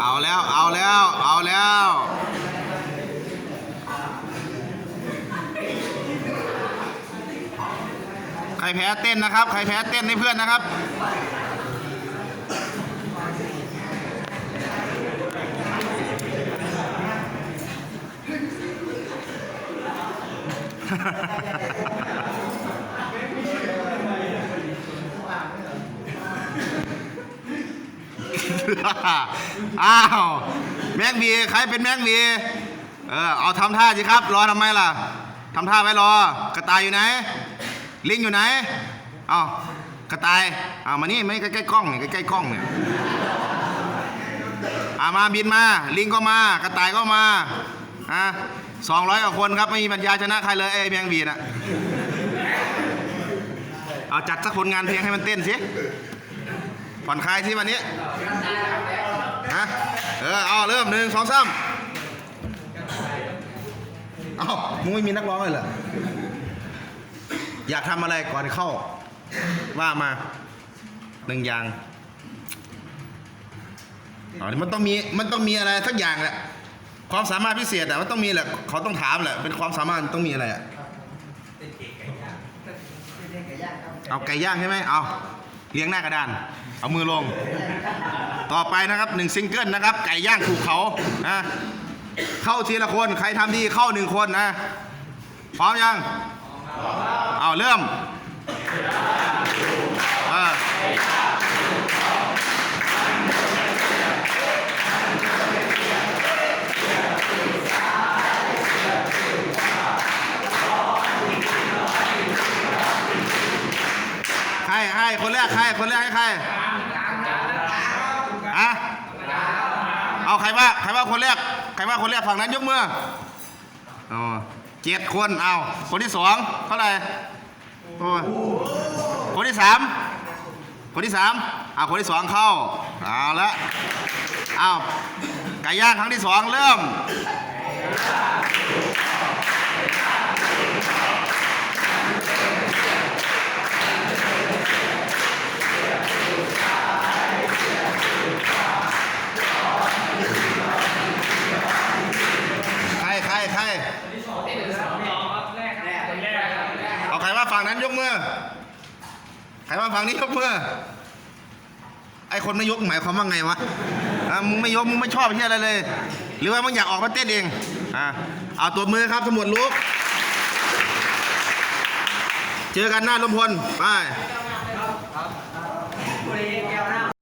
เอาแล้ว เอาแล้ว เอาแล้วใครแพ้เต้นนะครับ ใครแพ้เต้นให้เพื่อนนะครับ อ้าว แมงบีใครเป็นแมงบีเออเอาทำท่าสิครับ รอทำไมล่ะทำท่าไว้รอ กระต่ายอยู่ไหน ลิงอยู่ไหนเอากระต่ายเอามานี่ไม่ใกล้ๆกล้องเนี่ยใกล้ๆกล้องเนี่ยอามาบินมา ลิงก็มา กระต่ายก็มาอะสองร้อยกว่าคนครับ ไม่มีปัญญาชนะใครเลยไอ้แมงบีน่ะเอาจัดสักผลงานเพลงให้มันเต้นสิ ผ่อนคลายสิวันนี้ฮะเออเอาเริ่มหนึ่งสองสามเอามึงไม่มีนักร้องเลยเหรออยากทำอะไรก่อนเข้า ว่ามาหนึ่งอย่างอ๋อนี่มันต้องมีมันต้องมีอะไรสักอย่างแหละความสามารถพิเศษอะมันต้องมีแหละเขาต้องถามแหละเป็นความสามารถต้องมีอะไรอะเอาไก่ย่างใช่ไหมเอา เลี้ยงหน้ากระดาน เอามือลง ต่อไปนะครับหนึ่งซิงเกิลนะครับ ไก่ย่างถูกเขานะเข้าทีละคนใครทำดีเข้าหนึ่งคนนะ พร้อมยัง เอาเริ่ม คนแรกใคร คนแรกให้ใครอะเอาใครว่าใครว่าคนแรก ใครว่าคนแรกฝั่งนั้นยกมืออ๋อเจ็ดคน เอาคนที่สองเท่าไหร่โอ้ยคนที่สามคนที่สามเอาคนที่สองเข้า เอาละเอาไก่ย่างครั้งที่สองเริ่ม ใครเอาใครว่าฝั่งนั้นยกมือ ใครว่าฝั่งนี้ยกมือ ไอคนไม่ยกหมายความว่าไงวะอะมึงไม่ยกมึงไม่ชอบเฮียอะไรเลย หรือว่ามึงอยากออกมาเต้นเอง อะเอาตัวมือครับสมุดลุก เจอกันหน้าลมพล ไป